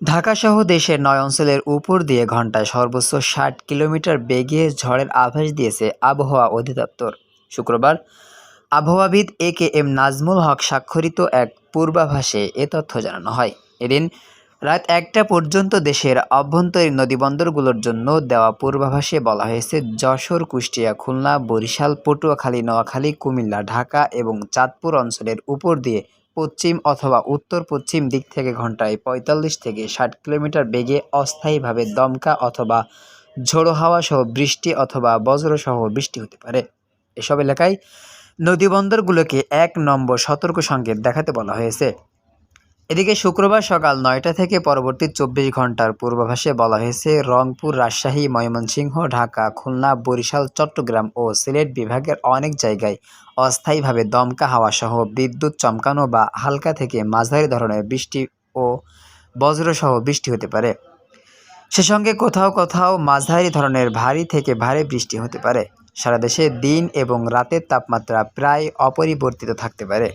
ঢাকাসহ দেশের নয় অঞ্চলের উপর দিয়ে ঘন্টায় সর্বোচ্চ ষাট কিলোমিটার বেগে ঝড়ের আভাস দিয়েছে আবহাওয়া অধিদপ্তর। শুক্রবার, আবহাওয়াবিদ এ কে এম নাজমুল হক স্বাক্ষরিত এক পূর্বাভাসে এ তথ্য জানানো হয়। এদিন রাত একটা পর্যন্ত দেশের অভ্যন্তরীণ নদীবন্দরগুলোর জন্য দেওয়া পূর্বাভাসে বলা হয়েছে, যশোর, কুষ্টিয়া, খুলনা, বরিশাল, পটুয়াখালী, নোয়াখালী, কুমিল্লা, ঢাকা এবং চাঁদপুর অঞ্চলের উপর দিয়ে পশ্চিম অথবা উত্তর পশ্চিম দিক থেকে ঘন্টায় পঁয়তাল্লিশ থেকে ষাট কিলোমিটার বেগে অস্থায়ীভাবে দমকা অথবা ঝোড়ো হাওয়া সহ বৃষ্টি অথবা বজ্রসহ বৃষ্টি হতে পারে। এসব এলাকায় নদীবন্দরগুলোকে এক নম্বর সতর্ক সংকেত দেখাতে বলা হয়েছে। এদিকে শুক্রবার সকাল নয়টা থেকে পরবর্তী চব্বিশ ঘণ্টার পূর্বাভাসে বলা হয়েছে, রংপুর, রাজশাহী, ময়মনসিংহ, ঢাকা, খুলনা, বরিশাল, চট্টগ্রাম ও সিলেট বিভাগের অনেক জায়গায় অস্থায়ীভাবে দমকা হাওয়া সহ বিদ্যুৎ চমকানো বা হালকা থেকে মাঝারি ধরনের বৃষ্টি ও বজ্রসহ বৃষ্টি হতে পারে। সে সঙ্গে কোথাও কোথাও মাঝারি ধরনের ভারী থেকে ভারী বৃষ্টি হতে পারে। সারা দেশে দিন এবং রাতের তাপমাত্রা প্রায় অপরিবর্তিত থাকতে পারে।